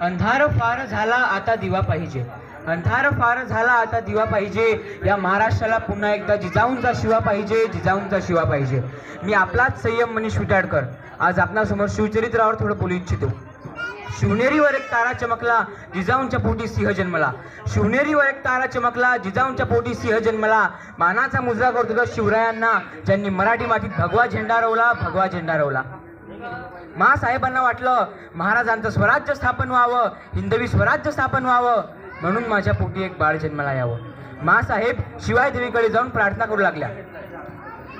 अंधार फार झाला आता दिवा पाहिजे. अंधार फार झाला आता दिवा पाहिजे. या महाराष्ट्राला पुन्हा एकदा जिजाऊंचा शिवा पाहिजे जिजाऊंचा शिवा पाहिजे. मी आपलाच संयम मनीष विटाडकर. आज आपणासमोर शिवचरित्रावर थोडं बोलू इच्छितो. शिवनेरीवर एक तारा चमकला जिजाऊंच्या पोटी सिंह जन्मला. शिवनेरीवर एक तारा चमकला जिजाऊंच्या पोटी सिंह जन्मला. मानाचा मुजरा करत होता शिवरायांना. ज्यांनी मराठी मातीत भगवा झेंडा रवला भगवा झेंडा रवला. महासाहेबांना वाटलं महाराजांचं स्वराज्य स्थापन व्हावं हिंदवी स्वराज्य स्थापन व्हावं म्हणून माझ्या पोटी एक बाळ जन्माला यावं. महासाहेब शिवाय देवीकडे जाऊन प्रार्थना करू लागल्या.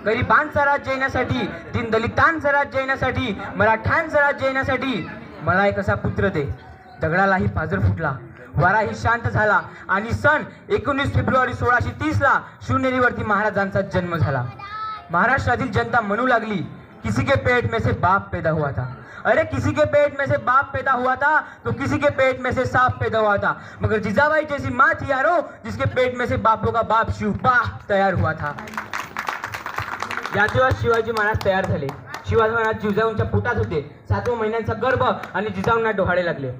गरिबांचं राज्य येण्यासाठी तीन दलितांचं राज्य येण्यासाठी मराठ्यांचं राज्य येण्यासाठी मला एक असा पुत्र दे. दगडालाही पाजर फुटला वाराही शांत झाला आणि सन एकोणीस फेब्रुवारी सोळाशे तीसला शिवनेरीवरती महाराजांचा जन्म झाला. महाराष्ट्रातील जनता म्हणू लागली किसी के पेट में से बाप पैदा हुआ था। अरे किसी के पेट में से बाप पैदा हुआ था तो किसी के पेट में से सांप पैदा हुआ था। मगर जिजाबाई जैसी माँ थी यारो जिसके पेट में से बापों का बाप शिवबा तैयार हुआ था। याच शिवाजी महाराज तयार झाले. शिवाजी महाराज जिजाऊंच्या पोटात होते. सातव्या महिन्यांचा गर्भ आणि जिजाऊंना डोहाळे लागले.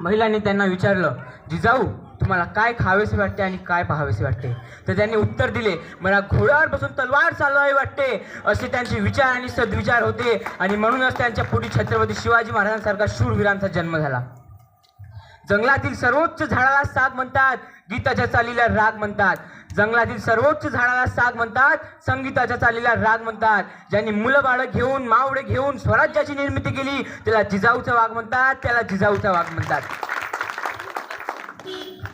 महिलांनी त्यांना विचारलं जिजाऊ तुम्हाला काय खावेसे वाटते आणि काय पाहावेसे वाटते? तर त्यांनी उत्तर दिले मला घोड्यावर बसून तलवार चालवावी वाटते. असे त्यांचे विचार आणि सद्विचार होते आणि म्हणूनच त्यांच्या पुढे छत्रपती शिवाजी महाराजांसारखा शूरवीरांचा जन्म झाला. जंगलातील सर्वोच्च झाडाला साग म्हणतात गीताच्या चालीला राग म्हणतात. जंगलातील सर्वोच्च झाडाला साग म्हणतात संगीताच्या चालीला राग म्हणतात. ज्यांनी मुलं बाळं घेऊन मावडे घेऊन स्वराज्याची निर्मिती केली त्याला जिजाऊचा वाघ म्हणतात त्याला जिजाऊचा वाघ म्हणतात.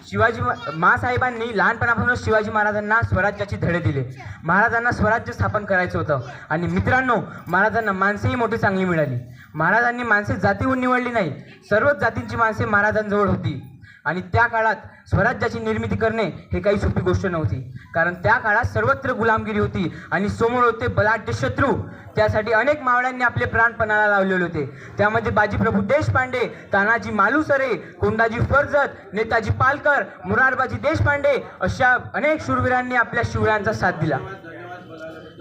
शिवाजी मासाहेबांनी लहानपणापासूनच शिवाजी महाराजांना स्वराज्याची धडे दिले. महाराजांना स्वराज्य स्थापन करायचं होतं. आणि मित्रांनो महाराजांना माणसेही मोठी चांगली मिळाली. महाराजांनी माणसे जातीहून निवडली नाही सर्वच जातींची माणसे महाराजांजवळ होती. आणि त्या काळात स्वराज्याची निर्मिती करणे हे काही सोपी गोष्ट नव्हती. कारण त्या काळात सर्वत्र गुलामगिरी होती आणि समोर होते बलाढ्य शत्रू. त्यासाठी अनेक मावळ्यांनी आपले प्राणपणाला लावलेले होते. त्यामध्ये बाजीप्रभू देशपांडे तानाजी मालुसरे कोंडाजी फर्जत नेताजी पालकर मुरारबाजी देशपांडे अशा अनेक शूरवीरांनी आपल्या शिवरायांचा साथ दिला.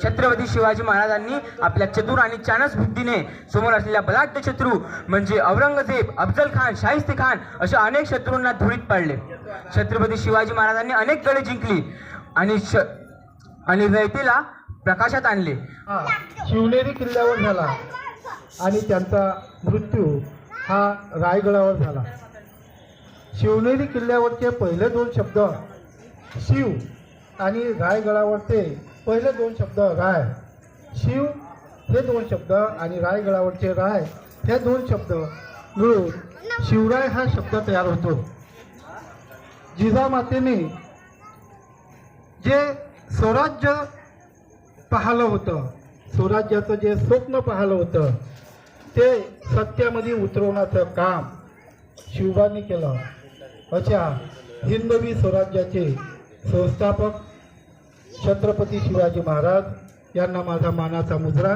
छत्रपती शिवाजी महाराजांनी आपल्या चतुर आणि चाणस बुद्धीने समोर असलेल्या बलाढ्य शत्रू म्हणजे औरंगजेब अफजल खान शाहिस्ते खान अशा अनेक शत्रूंना धुळीत पाडले. छत्रपती शिवाजी महाराजांनी अनेक गडे जिंकली आणि श आणि रयतेला प्रकाशात आणले. हा शिवनेरी किल्ल्यावर झाला आणि त्यांचा मृत्यू हा रायगडावर झाला. शिवनेरी किल्ल्यावरचे पहिले दोन शब्द शिव आणि रायगडावरचे पहिले दोन शब्द राय शिव हे दोन शब्द आणि रायगडावरचे राय हे दोन शब्द मिळून शिवराय हा शब्द तयार होतो. जिजामातेने जे स्वराज्य पाहिलं होतं स्वराज्याचं जे स्वप्न पाहिलं होतं ते सत्यामध्ये उतरवण्याचं काम शिवबांनी केलं. अशा हिंदवी स्वराज्याचे संस्थापक छत्रपती शिवाजी महाराज यांना माझा मानाचा मुजरा.